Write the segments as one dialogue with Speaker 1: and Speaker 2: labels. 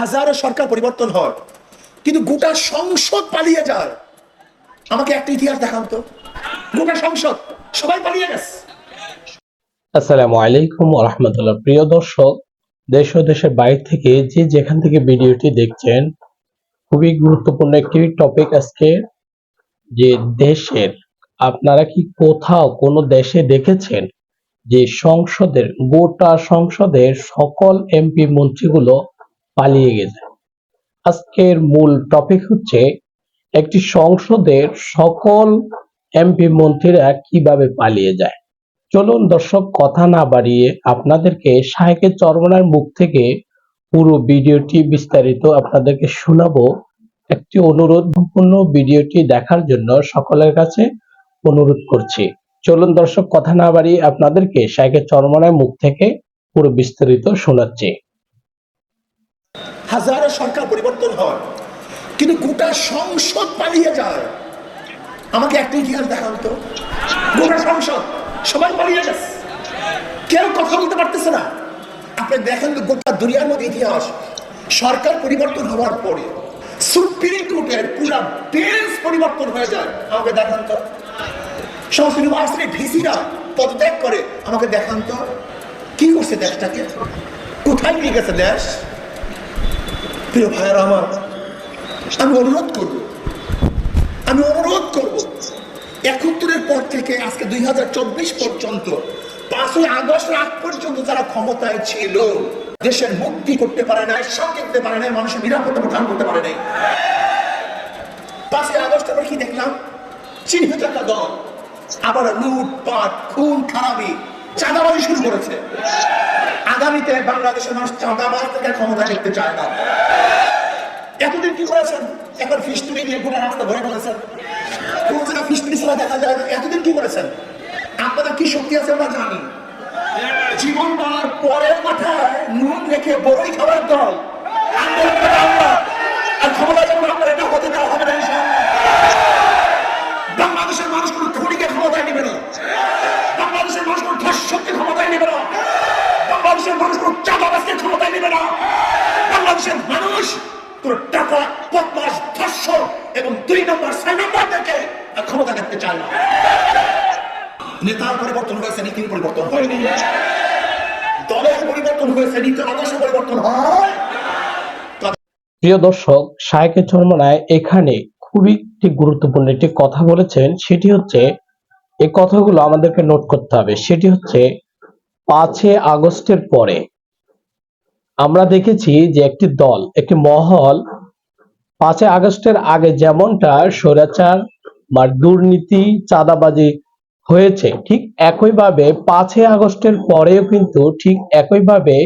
Speaker 1: হাজারো সরকার পরিবর্তন হয়, কিন্তু গোটা সংসদ পালিয়ে যায়। আমাকে একটা ইতিহাস দেখান তো। গোটা সংসদ, সবাই পালিয়ে গেছে।
Speaker 2: আসসালামু আলাইকুম রহমতুল্লাহ। প্রিয় দর্শক, দেশ ও দেশের বাইরে থেকে যে যেখান থেকে ভিডিওটি দেখছেন, খুবই গুরুত্বপূর্ণ একটি টপিক আজকে, যে দেশের, আপনারা কি কোথাও কোনো দেশে দেখেছেন যে সংসদের, গোটা সংসদের সকল এমপি মন্ত্রীগুলো পালিয়ে গেছে। আজকের মূল টপিক হচ্ছে একটি সংসদের সকল এমপি মন্ত্রীরা কীভাবে পালিয়ে যায়। চলুন দর্শক, কথা না বাড়িয়ে আপনাদেরকে শাহেকের চরমনার মুখ থেকে পুরো ভিডিওটি বিস্তারিত আপনাদেরকে শোনাবো। একটি অনুরোধ সম্পূর্ণ ভিডিওটি দেখার জন্য সকলের কাছে অনুরোধ করছি। চলুন দর্শক, কথা না বাড়িয়ে আপনাদেরকে শাহেকের চরমনার মুখ থেকে পুরো বিস্তারিত শোনাচ্ছি।
Speaker 1: হাজারো সরকার পরিবর্তন হয়, কিন্তু গোটা সংসদ পালিয়ে যায়। আমাকে একটা ইতিহাস দেখান তো। গোটা সংসদ, সবাই পালিয়ে গেছে। কেউ কথা বলতে পারতেছে না। আপনি দেখেন তো গোটা দুনিয়ার মধ্যে ইতিহাস, সরকার পরিবর্তন হওয়ার পরে সুপ্রিম কোর্টের পুরা বেঞ্চ পরিবর্তন হয়ে যায়। আমাকে দেখান তো। সমস্ত ভিসিরা পদত্যাগ করে আমাকে দেখান তো। কি করছে দেশটাকে? কোথায় নিয়ে গেছে দেশ? প্রিয় ভাইয়েরা আমার, আমি অনুরোধ করব, আমি অনুরোধ করব, একাত্তরের পর থেকে আজকে দুই পর্যন্ত পাঁচই আগস্ট আগ পর্যন্ত যারা ক্ষমতায় ছিল, দেশের মুক্তি করতে পারে নাই দিতে পারে নাই, মানুষের নিরাপত্তা প্রদান করতে পারে নাই। পাঁচই আগস্ট আমরা কি দেখলাম? চিহ্নিত একটা দল আবার লুটপাট, খুন, খারাপি চাঁদাবাজি শুরু করেছে। আগামীতে বাংলাদেশের মানুষ চাঁদাবাজ থেকে ক্ষমতা দেখতে চায় না। এতদিন কি করেছেন? এখন ফিস্টুরি দিয়ে গোটা রাস্তা ভরে ফেলেছেন কোন জায়গায় ছাড়া দেখা যায়। এতদিন কি করেছেন? আপনাদের কি শক্তি আছে আমরা জানি। জীবন দেওয়ার পরের মাথায় নুন রেখে বড়ই খাবার দল। মানুষ কোন টাকা এবং দুই নম্বর ক্ষমতা দেখতে চায় না। নেতার পরিবর্তন হয়েছে নীতির পরিবর্তন হয়নি। দলের পরিবর্তন হয়েছে নীতির আদর্শ পরিবর্তন হয়।
Speaker 2: প্রিয় দর্শক শাহেকের চরমনায় এখানে খুবই একটি গুরুত্বপূর্ণ একটি কথা বলেছেন, সেটি হচ্ছে এই কথাগুলো আমাদেরকে নোট করতে হবে। সেটি হচ্ছে পাঁচে আগস্টের পরে আমরা দেখেছি যে একটি দল, একটি মহল পাঁচে আগস্টের আগে যেমনটা স্বৈরাচার বা দুর্নীতি, চাঁদাবাজি হয়েছে, ঠিক একইভাবে পাঁচে আগস্টের পরেও কিন্তু ঠিক একইভাবে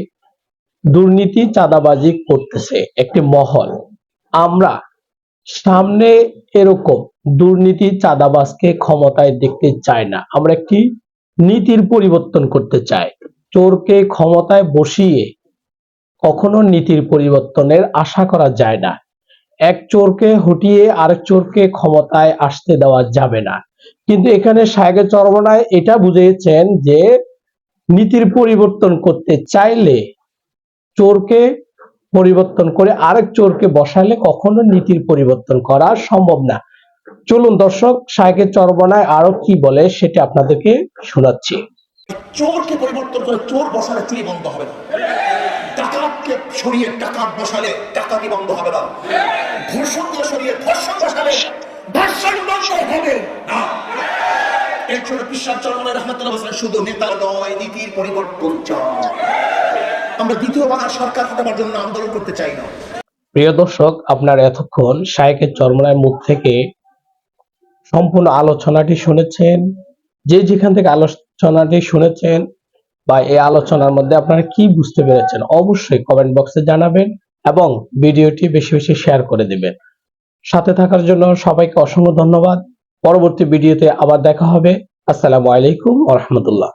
Speaker 2: দুর্নীতি, চাঁদাবাজি করতেছে একটি মহল। আমরা সামনে এরকম দুর্নীতি, চাঁদাবাজকে ক্ষমতায় দেখতে চাই না। আমরা একটি নীতির পরিবর্তন করতে চাই। চোরকে ক্ষমতায় বসিয়ে কখনো নীতির পরিবর্তনের আশা করা যায় না। এক চোরকে হটিয়ে আরেক চোরকে ক্ষমতায় আসতে দেওয়া যাবে না। কিন্তু এখানে সাহেবের চরমনায় এটা বুঝিয়েছেন যে, নীতির পরিবর্তন করতে চাইলে চোরকে পরিবর্তন করে আরেক চোরকে বসালে কখনো নীতির পরিবর্তন করা সম্ভব না। চলুন দর্শক সাহেবের চরমনায় আরও কি বলে সেটা আপনাদেরকে শোনাচ্ছি।
Speaker 1: চোরকে পরিবর্তন করে চোর বসালে চুরি বন্ধ হবে না। ডাকাতকে সরিয়ে ডাকাত বসালে ডাকাতি বন্ধ হবে না। ধর্ষণকে সরিয়ে ধর্ষণ বসালে ধর্ষণ বন্ধ হবে না। বিশ্বাস চরমনের রহমতুল্লাহ বলছেন, শুধু নেতা নয় নীতির পরিবর্তন আমরা সরকার হটাবার জন্য আন্দোলন করতে চাই না।
Speaker 2: প্রিয় দর্শক আপনারা এতক্ষণ শায়েকের চরমনায় মুখ থেকে সম্পূর্ণ আলোচনাটি শুনেছেন। যে যেখান থেকে আলোচনাটি শুনেছেন বা এই আলোচনার মধ্যে আপনারা কি বুঝতে পেরেছেন, অবশ্যই কমেন্ট বক্সে জানাবেন এবং ভিডিওটি বেশি বেশি শেয়ার করে দেবেন। সাথে থাকার জন্য সবাইকে অসংখ্য ধন্যবাদ। পরবর্তী ভিডিওতে আবার দেখা হবে। আসসালামু আলাইকুম ওয়া রাহমাতুল্লাহ।